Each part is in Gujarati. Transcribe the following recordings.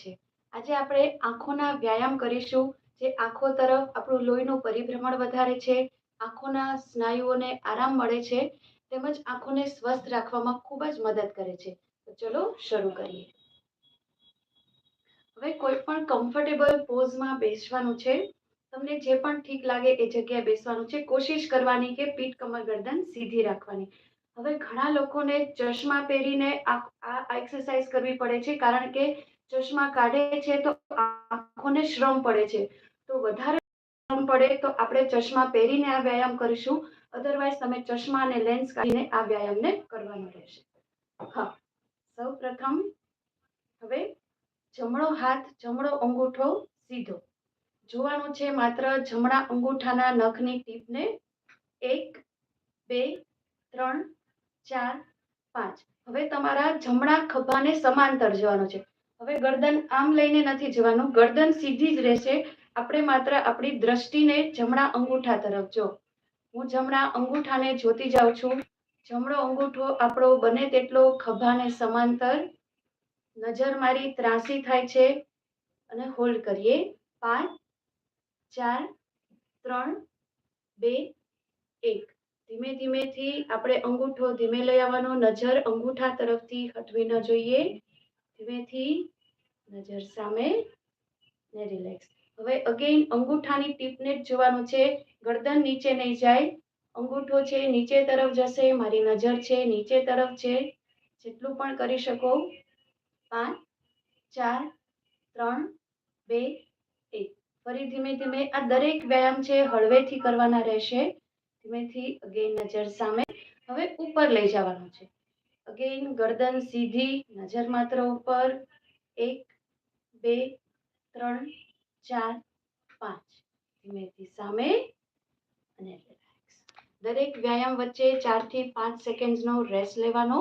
છે. આજે આપણે આંખોના વ્યાયામ કરીશું, જે આંખો તરફ આપણું લોહીનું પરિભ્રમણ વધારે છે, આંખોના સ્નાયુઓને આરામ મળે છે, તેમજ આંખોને સ્વસ્થ રાખવામાં ખૂબ જ મદદ કરે છે. તો ચલો શરૂ કરીએ. હવે કોઈ પણ કમ્ફર્ટેબલ પોઝમાં બેસવાનું છે, તમને જે પણ ઠીક લાગે એ જગ્યાએ બેસવાનું છે, કોશિશ કરવાની કે પીઠ કમર ગરદન સીધી રાખવાની. હવે ઘણા લોકોને ચશ્મા પહેરીને આ એક્સરસાઇઝ કરવી પડે છે, કારણ કે ચશ્મા કાઢે છે તો આંખોને શ્રમ પડે છે. તો વધારે શ્રમ પડે તો આપણે ચશ્મા પહેરીને આ વ્યાયામ કરીશું. અધરવાઇઝ તમે ચશ્મા અને લેન્સ કાઢીને આ વ્યાયામને કરવાનો રહેશે. હા. સૌ પ્રથમ હવે જમણો હાથ, જમણો અંગૂઠો સીધો. જોવાનું છે માત્ર જમણા અંગૂઠાના નખની ટીપને. એક, બે, ત્રણ, ચાર, પાંચ. હવે તમારા જમણા ખભાને સમાંતર જવાનું છે. હવે ગરદન આમ લઈને નથી જવાનું. ગરદન સીધી જ રહેશે. આપણે માત્ર આપણી દ્રષ્ટિને જમણા અંગૂઠા તરફ જો. હું જમણા અંગૂઠાને જોતી જાઉં છું. જમણો અંગૂઠો આપણો બને તેટલો ખભાને સમાંતર. નજર મારી ત્રાસી થાય છે. અને હોલ્ડ કરીએ. પાંચ, ચાર, ત્રણ, બે, એક. ધીમે ધીમેથી આપણે અંગૂઠો ધીમે લઈ આવવાનો. નજર અંગૂઠા તરફથી હટવી ન જોઈએ. ધીમેથી નજર સામે ને રિલેક્સ હવે અગેઇન અંગૂઠાની ટીપને જ જોવાનું છે. ગરદન નીચે નહીં જાય. અંગૂઠો છે, નીચે તરફ જશે. મારી નજર છે, નીચે તરફ છે. જેટલું પણ કરી શકો. પાંચ, ચાર, ત્રણ, બે, એક. ફરી ધીમે ધીમે આ દરેક વ્યાયામ છે હળવેથી કરવાના રહેશે. ધીમેથી અગેઇન નજર સામે. હવે ઉપર લઈ જવાનું છે. અગેન ગરદન સીધી, નજર માત્ર ઉપર. એક, બે, ત્રણ, ચાર, પાંચ. ધીમેથી સામે અને રિલેક્સ દરેક વ્યાયામ વચ્ચે ચારથી પાંચ સેકન્ડ્સનો રેસ્ટ લેવાનો.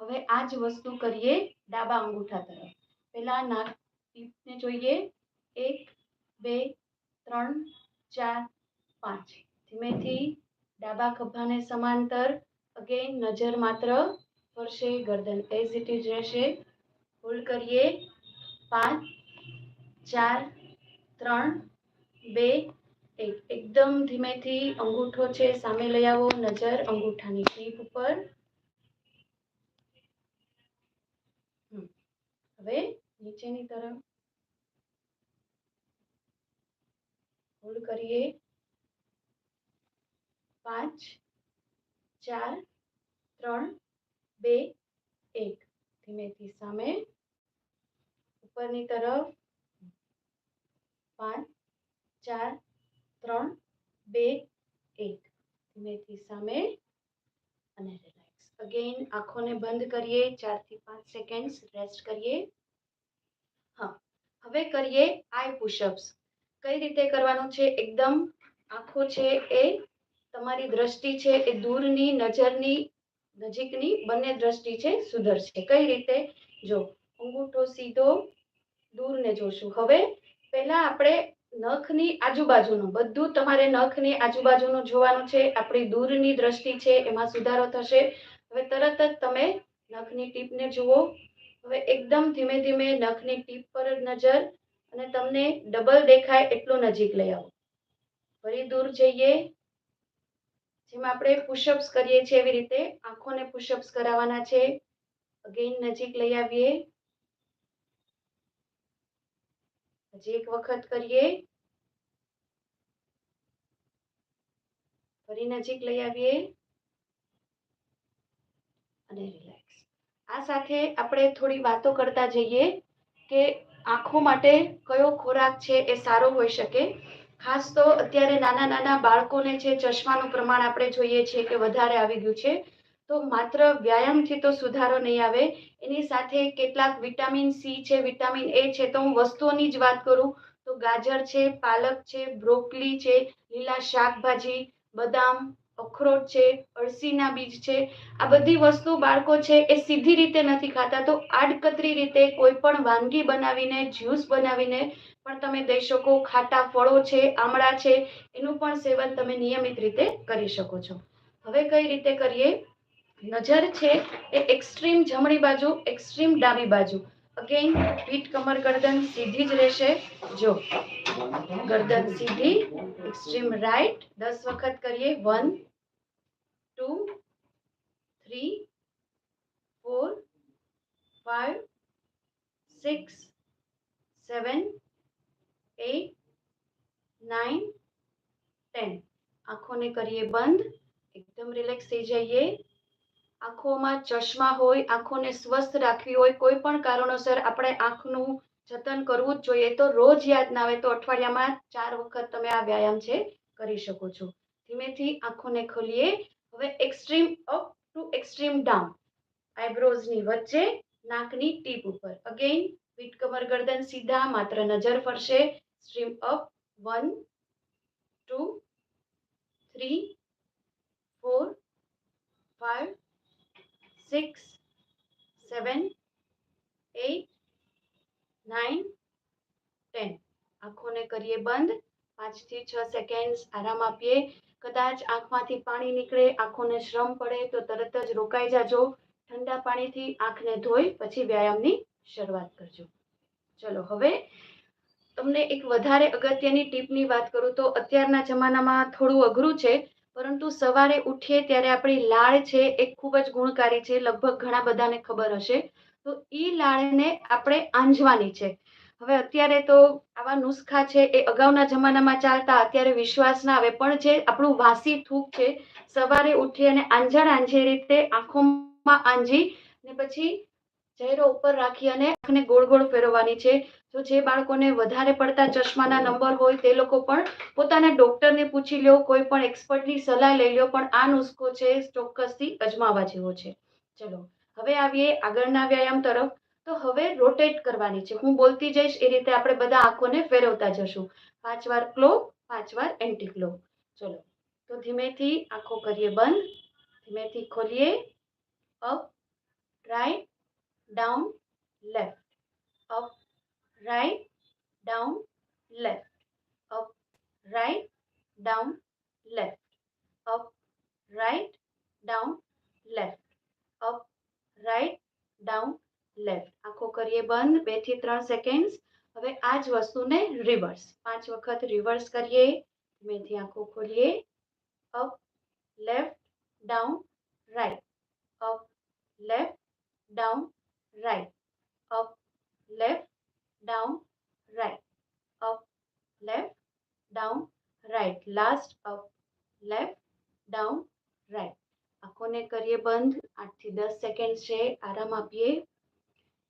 હવે આ જ વસ્તુ કરીએ ડાબા અંગૂઠા તરફ. પહેલા નાક ટીપને જોઈએ. એક, બે, ત્રણ, ચાર, પાંચ. ધીમેથી ડાબા ખભાને સમાંતર. અગેન નજર માત્ર ફરશે ગરદન એઝ ઇટ ઇઝ રહેશે. હોલ્ડ કરીએ. પાંચ, ચાર, ત્રણ, બે, એક. એકદમ ધીમેથી અંગૂઠો છે, સામે લઈ આવો. નજર અંગૂઠાની ટીપ ઉપર. હવે નીચેની તરફ. હોલ્ડ કરીએ. પાંચ, ચાર, ત્રણ બે, એક. ધીમેથી સામે. ઉપરની તરફ. પાંચ, ચાર, ત્રણ, બે, એક. ધીમેથી સામે. અને રિલેક્સ અગેન આંખોને બંધ કરીએ. ચારથી પાંચ સેકન્ડ્સ રેસ્ટ કરીએ. હા, હવે કરીએ આઈ પુશઅપ્સ કઈ રીતે કરવાનું છે? એકદમ આંખો છે એ તમારી દ્રષ્ટિ છે એ દૂરની નજરની નજીકની બંને દ્રષ્ટિ છે સુધરશે. કઈ રીતે? જો અંગૂઠો સીધો દૂરને જોશું. હવે પહેલા આપણે નખની આજુબાજુનું, બધું તમારે નખની આજુબાજુનું જોવાનું છે. આપણી દૂરની દ્રષ્ટિ છે, એમાં સુધારો થશે. હવે તરત જ તમે નખની ટીપને જુઓ. હવે એકદમ ધીમે ધીમે નખની ટીપ પર જ નજર અને તમને ડબલ દેખાય એટલું નજીક લઈ આવો. ફરી દૂર જઈએ. જેમ આપણે પુશઅપ્સ કરીએ છીએ એવી રીતે. આંખોને પુશઅપ્સ કરાવવાના છે. અગેન નજીક લઈ આવીએ. હજી એક વખત કરીએ. ફરી નજીક લઈ આવીએ. અને રિલેક્સ આ સાથે આપણે થોડી વાતો કરતા જઈએ કે આંખો માટે કયો ખોરાક છે એ સારો હોઈ શકે. ખાસ તો અત્યારે નાના નાના બાળકોને છે ચશ્માનું પ્રમાણ આપણે જોઈએ છીએ કે વધારે આવી ગયું છે, તો માત્ર વ્યાયામથી તો સુધારો નહીં આવે. એની સાથે કેટલાક વિટામિન સી છે, વિટામિન એ છે, તો હું વસ્તુઓની જ વાત કરું, તો ગાજર છે, પાલક છે, બ્રોકલી છે, લીલા શાકભાજી, બદામ, અખરોટ છે, અળસીના બીજ છે. આ બધી વસ્તુ બાળકો છે એ સીધી રીતે નથી ખાતા, તો આડકતરી રીતે કોઈ પણ વાનગી બનાવીને, જ્યુસ બનાવીને પણ તમે દઈ શકો ખાટા ફળો છે, આમળા છે, એનું પણ સેવન તમે નિયમિત રીતે કરી શકો છો. હવે કઈ રીતે કરીએ? નજર છે એ એક્સ્ટ્રીમ જમણી બાજુ, એક્સ્ટ્રીમ ડાબી બાજુ. અગેન પીઠ કમર, ગરદન સીધી જ રહેશે. જો, ગરદન સીધી, એક્સ્ટ્રીમ રાઈટ. દસ વખત કરીએ. One, two, three, four, five, six, seven eight nine ten આંખોને કરીએ બંધ. એકદમ રિલેક્સ થઈ જઈએ. આંખોમાં ચશ્મા હોય, આંખોને સ્વસ્થ રાખવી હોય, કોઈ પણ કારણોસર આપણે આંખનું જતન કરવું જ જોઈએ. તો રોજ યાદ ના આવે તો અઠવાડિયામાં ચાર વખત તમે આ વ્યાયામ છે, કરી શકો છો. ધીમેથી આંખોને ખોલીએ. હવે extreme up to extreme down આઈબ્રોઝની વચ્ચે નાકની ટીપ ઉપર. અગેન પીઠ કમર ગરદન સીધા, માત્ર નજર ફરશે. Extreme up one two three four five six seven eight nine ten આંખોને કરીએ બંધ. પાંચથી છ સેકન્ડ આરામ આપીએ. કદાચ આંખમાંથી પાણી નીકળે, આંખોને શ્રમ પડે, તો તરત જ રોકાઈ જાજો. ઠંડા પાણીથી આંખને ધોઈ, પછી વ્યાયામની શરૂઆત કરજો. ચલો, હવે તમને એક વધારે અગત્યની ટીપની વાત કરું તો અત્યારના જમાનામાં થોડું અઘરું છે, પરંતુ સવારે ઉઠીએ ત્યારે આપણી લાળ છે એ ખૂબ જ ગુણકારી છે, લગભગ ઘણા બધાને ખબર હશે. તો એ લાળને આપણે આંજવાની છે. હવે અત્યારે તો આવા નુસ્ખા છે એ અગાઉના જમાનામાં ચાલતા, અત્યારે વિશ્વાસ ના આવે, પણ જે આપણું વાસી થૂક છે, સવારે ઉઠી અને આંજણ આંજી રીતે આંખોમાં આંજી ને પછી ચહેરો ઉપર રાખી અને આંખને ગોળ ગોળ ફેરવવાની છે. તો જે બાળકોને વધારે પડતા ચશ્માના નંબર હોય તે લોકો પણ પોતાના ડોક્ટરને પૂછી લ્યો, કોઈ પણ એક્સપર્ટની સલાહ લઈ લ્યો, પણ આ નુસ્ખો છે ચોક્કસથી અજમાવા જેવો છે. ચલો, હવે આવીએ આગળના વ્યાયામ તરફ. તો હવે રોટેટ કરવાની છે. હું બોલતી જઈશ એ રીતે આપણે બધા આંખોને ફેરવતા જશું. પાંચ વાર ક્લો પાંચ વાર એન્ટી ક્લો ચલો, તો ધીમેથી આંખો કરીએ બંધ. ધીમેથી ખોલીએ. Up right down left up right down left up right down left up right down left up right down left આંખો કરીએ બંધ. બેથી ત્રણ સેકન્ડ હવે આ જ વસ્તુને રિવર્સ પાંચ વખત રિવર્સ કરીએ. ધીમેથી આંખો ખોલીએ. Up left down right up left down right up left down right, up left, down right. Last up left, down right. આંખોને કરીએ બંધ. આઠથી દસ સેકન્ડ છે. આરામ આપીએ.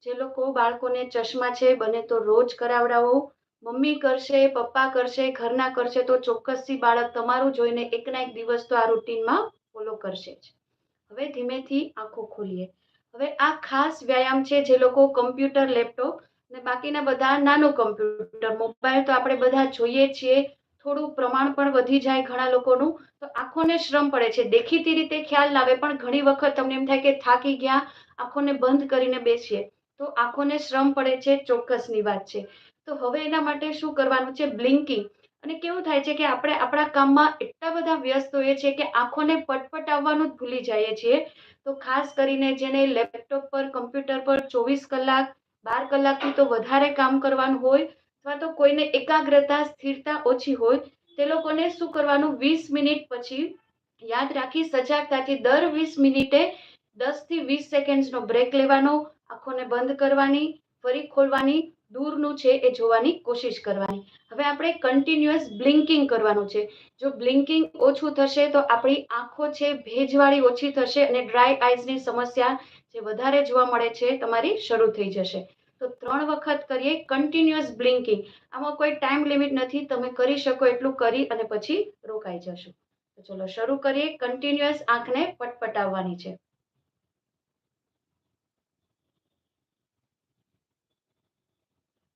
જે લોકો બાળકોને ચશ્મા છે બને તો રોજ કરાવડાવો. મમ્મી કરશે પપ્પા કરશે ઘરના કરશે તો ચોક્કસથી બાળક તમારું જોઈને એકના એક દિવસ તો આ રૂટીનમાં ફોલો કરશે જ. હવે ધીમેથી આંખો ખોલીએ. હવે આ ખાસ વ્યાયામ છે જે લોકો કમ્પ્યુટર લેપટોપ ને બાકીના બધા નાનું કમ્પ્યુટર મોબાઈલ તો આપણે બધા જોઈએ છીએ. થોડું પ્રમાણ પણ વધી જાય ઘણા લોકોનું. તો આંખોને શ્રમ પડે છે. દેખીતી રીતે ખ્યાલ આવે પણ ઘણી વખત તમને એમ થાય કે થાકી ગયા, આંખોને બંધ કરીને બેસીએ. તો આંખોને શ્રમ પડે છે ચોક્કસની વાત છે. તો હવે એના માટે શું કરવાનું છે? બ્લિંકિંગ અને કેવું થાય છે કે આપણે આપણા કામમાં એટલા બધા વ્યસ્ત હોઈએ છીએ કે આંખોને પટપટ આવવાનું જ ભૂલી જઈએ છીએ. તો ખાસ કરીને જેને લેપટોપ પર કમ્પ્યુટર પર ચોવીસ કલાક બાર કલાકથી તો વધારે કામ કરવાનું હોય અથવા તો કોઈને એકાગ્રતા, સ્થિરતા ઓછી હોય, તે લોકોને શું કરવાનું? વીસ મિનિટ પછી યાદ રાખી સજાગતાથી દર વીસ મિનિટે દસથી વીસ સેકન્ડનો બ્રેક લેવાનો, આંખોને બંધ કરવાની, ફરી ખોલવાની, દૂરનું છે એ જોવાની કોશિશ કરવાની. હવે આપણે કન્ટિન્યુઅસ બ્લિંકિંગ કરવાનું છે. જો બ્લિંકિંગ ઓછું થશે તો આપણી આંખો છે ભેજવાળી ઓછી થશે અને ડ્રાય આઈઝની સમસ્યા જે વધારે જોવા મળે છે, તમારી શરૂ થઈ જશે. તો ત્રણ વખત કરીએ કન્ટિન્યુઅસ બ્લિંકિંગ આમાં કોઈ ટાઈમ લિમિટ નથી, તમે કરી શકો એટલું કરી અને પછી રોકાઈ જશો. તો ચલો શરૂ કરીએ કન્ટિન્યુઅસ આંખને પટપટાવવાની છે.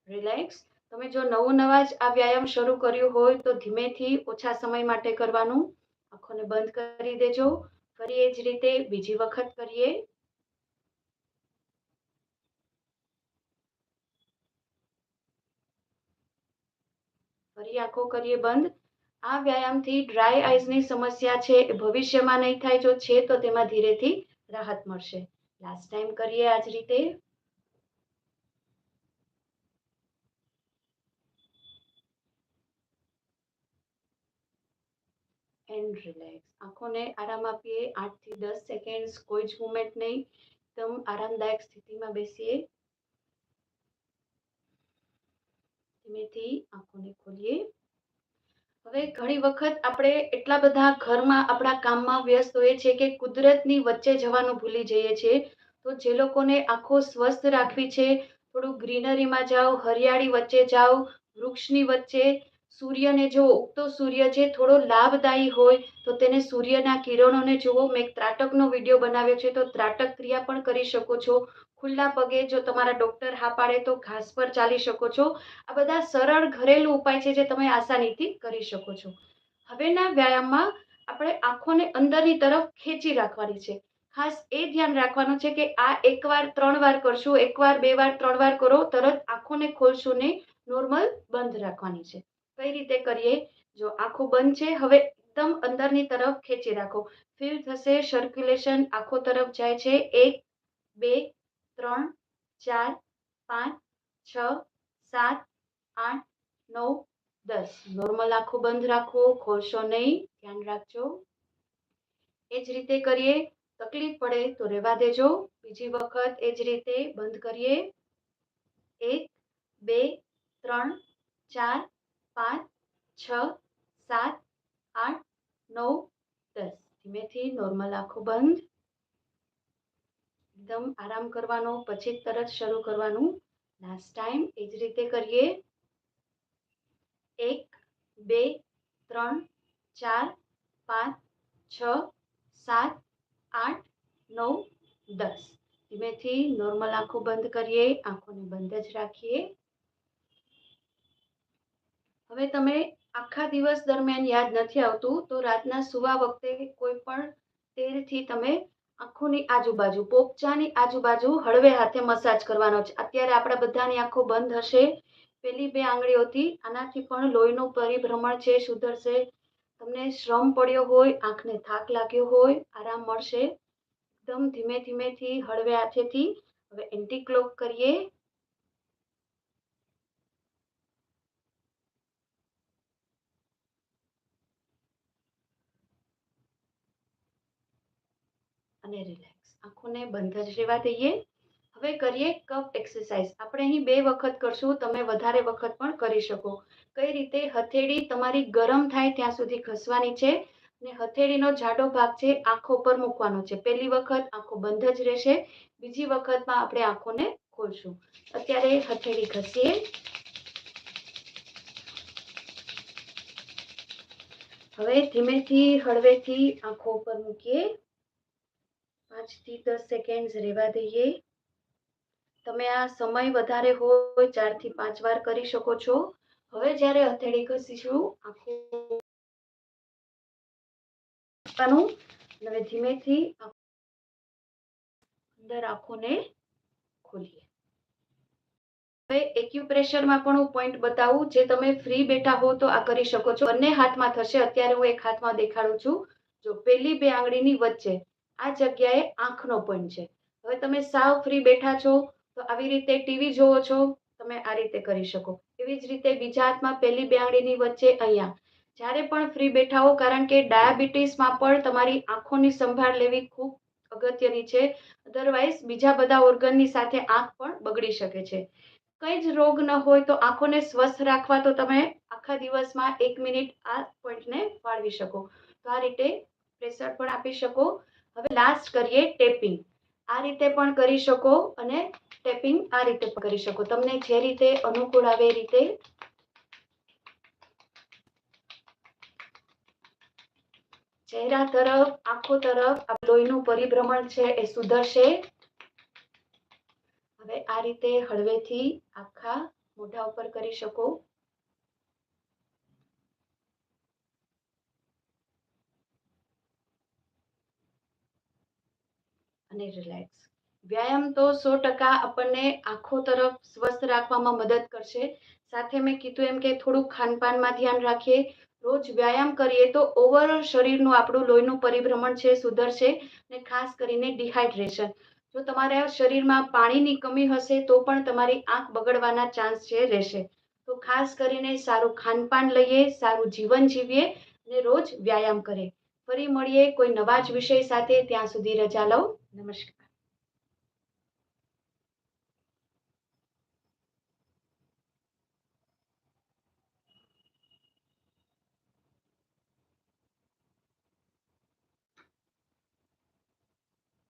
રિલેક્સ તમે જો નવું નવા જ આ વ્યાયામ શરૂ કર્યું હોય તો ધીમેથી ઓછા સમય માટે કરવાનું. આંખોને બંધ કરી દેજો. ફરી એ જ રીતે બીજી વખત કરીએ. ફરી આંખો કરીએ બંધ. આ વ્યાયામથી ડ્રાય આઈઝની સમસ્યા છે ભવિષ્યમાં નહીં થાય, જો છે તો તેમાં ધીરેથી રાહત મળશે. લાસ્ટ ટાઈમ કરીએ આ જ રીતે. એન્ડ રિલેક્સ આંખોને આરામ આપીએ. આઠથી દસ સેકન્ડ્સ કોઈ જ મુમેન્ટ નહીં. એકદમ આરામદાયક સ્થિતિમાં બેસીએ. ધીમેથી આંખોને ખોલીએ. હવે ઘણી વખત આપણે એટલા બધા ઘરમાં આપણા કામમાં વ્યસ્ત હોઈએ છીએ કે કુદરતની વચ્ચે જવાનું ભૂલી જઈએ છીએ. તો જે લોકોને આંખો સ્વસ્થ રાખવી છે, થોડું ગ્રીનરીમાં જાઓ, હરિયાળી વચ્ચે જાઓ, વૃક્ષની વચ્ચે સૂર્યને જો ઉગતો સૂર્ય છે થોડો લાભદાયી હોય, તો તેને સૂર્યના કિરણોને જુઓ. મેં એક ત્રાટકનો વીડિયો બનાવ્યો છે, તો ત્રાટક ક્રિયા પણ કરી શકો છો. ખુલ્લા પગે જો તમારા ડોક્ટર હા પાડે, તો ઘાસ પર ચાલી શકો છો. આ બધા સરળ ઘરેલું ઉપાય છે જે તમે આસાનીથી કરી શકો છો. હવેના વ્યાયામમાં આપણે આંખોને અંદરની તરફ ખેંચી રાખવાની છે. ખાસ એ ધ્યાન રાખવાનું છે કે આ એકવાર, ત્રણ વાર કરશું, એકવાર, બે વાર, ત્રણ વાર કરો, તરત આંખોને ખોલશું ને નોર્મલ બંધ રાખવાની છે. કઈ રીતે કરીએ? જો આંખો બંધ છે, હવે એકદમ અંદરની તરફ ખેંચી રાખો. ફીલ થશે સર્ક્યુલેશન આંખો તરફ જાય છે. એક, બે, ત્રણ, ચાર, પાંચ, છ, સાત, આઠ, નવ, દસ. નોર્મલ આંખો બંધ રાખો. ખોલશો નહીં. ધ્યાન રાખજો. એ જ રીતે કરીએ. તકલીફ પડે તો રહેવા દેજો. બીજી વખત એ જ રીતે બંધ કરીએ. એક, બે, ત્રણ, ચાર પાંચ છ સાત આઠ નવ દસ ધીમેથી નોર્મલ આંખો બંધ. એકદમ આરામ કરવાનો, પછી તરત શરૂ કરવાનું. લાસ્ટ ટાઈમ એ જ રીતે કરીએ. એક, બે, ત્રણ, ચાર, પાંચ, છ, સાત, આઠ, નવ, દસ. ધીમેથી નોર્મલ આંખો બંધ કરીએ. આંખોને બંધ જ રાખીએ. હવે તમે આખા દિવસ દરમિયાન યાદ નથી આવતું, તો રાતના સુવા વખતે કોઈ પણ તેલથી તમે આંખોની આજુબાજુ, પોપચાની આજુબાજુ હળવે હાથે મસાજ કરવાનો છે. અત્યારે આપણા બધાની આંખો બંધ હશે. પેલી બે આંગળીઓથી આનાથી પણ લોહીનું પરિભ્રમણ છે, સુધરશે. તમને શ્રમ પડ્યો હોય, આંખને થાક લાગ્યો હોય, આરામ મળશે. એકદમ ધીમે ધીમેથી હળવે હાથેથી હવે એન્ટી ક્લોક કરીએ. અને રિલેક્સ આંખોને બંધ જ રહેવા દઈએ. હવે કરીએ કપ એક્સરસાઇઝ આપણે અહીં બે વખત કરશું, તમે વધારે વખત પણ કરી શકો. કઈ રીતે હથેળી તમારી ગરમ થાય ત્યાં સુધી ઘસવાની છે અને હથેળીનો જાડો ભાગ છે આંખો પર મૂકવાનો છે. પહેલી વખત આંખો બંધ જ રહેશે, બીજી વખતમાં આપણે આંખોને ખોલશું. અત્યારે હથેળી ઘસીએ. હવે ધીમેથી હળવેથી આંખો ઉપર મૂકીએ. પાંચથી દસ સેકન્ડ રહેવા દઈએ. તમે આ સમય વધારે હોય ચારથી પાંચ વાર કરી શકો છો. હવે જ્યારે હથેળી ઘસીશું, આખું હવે ધીમેથી અંદર આંખોને ખોલીએ. હવે એક્યુપ્રેશરમાં પણ હું પોઈન્ટ બતાવું. જે તમે ફ્રી બેઠા હો તો આ કરી શકો છો. બંને હાથમાં થશે. અત્યારે હું એક હાથમાં દેખાડું છું. જો પેલી બે આંગળીની વચ્ચે આ જગ્યાએ આંખનો પોઈન્ટ છે. હવે તમે સાવ ફ્રી બેઠા છો, તો આવી રીતે ટીવી જોવો છો, તમે આ રીતે કરી શકો. એવી જ રીતે બીજા હાથમાં પહેલી બે આંગળીની વચ્ચે અહીંયા. જ્યારે પણ ફ્રી બેઠા હો, કારણ કે ડાયાબિટીસમાં પણ તમારી આંખોની સંભાળ લેવી ખૂબ અગત્યની છે. અધરવાઇઝ બીજા બધા ઓર્ગનની સાથે આંખ પણ બગડી શકે છે. કંઈ જ રોગ ન હોય તો આંખોને સ્વસ્થ રાખવા તો તમે આખા દિવસમાં એક મિનિટ આ પોઈન્ટને ફાળવી શકો. તો આ રીતે પ્રેશર પણ આપી શકો. હવે લાસ્ટ કરીએ ટેપિંગ આ રીતે પણ કરી શકો અને ટેપિંગ આ રીતે પણ કરી શકો. તમને જે રીતે અનુકૂળ આવે એ રીતે ચહેરા તરફ, આંખો તરફ આ લોહીનું પરિભ્રમણ છે એ સુધરશે. હવે આ રીતે હળવેથી આખા મોઢા ઉપર કરી શકો. અને રિલેક્સ વ્યાયામ તો સો ટકા આપણને આંખો તરફ સ્વસ્થ રાખવામાં મદદ કરશે. સાથે મેં કીધું એમ કે થોડું ખાનપાનમાં ધ્યાન રાખીએ. રોજ વ્યાયામ કરીએ તો ઓવરઓલ શરીરનું આપણું લોહીનું પરિભ્રમણ છે, સુધરશે અને ખાસ કરીને ડિહાઇડ્રેશન જો તમારા શરીરમાં પાણીની કમી હશે તો પણ તમારી આંખ બગડવાના ચાન્સ છે, રહેશે. તો ખાસ કરીને સારું ખાનપાન લઈએ, સારું જીવન જીવીએ અને રોજ વ્યાયામ કરે ફરી મળીએ કોઈ નવા જ વિષય સાથે. ત્યાં સુધી રજા લઉં. Namaskar.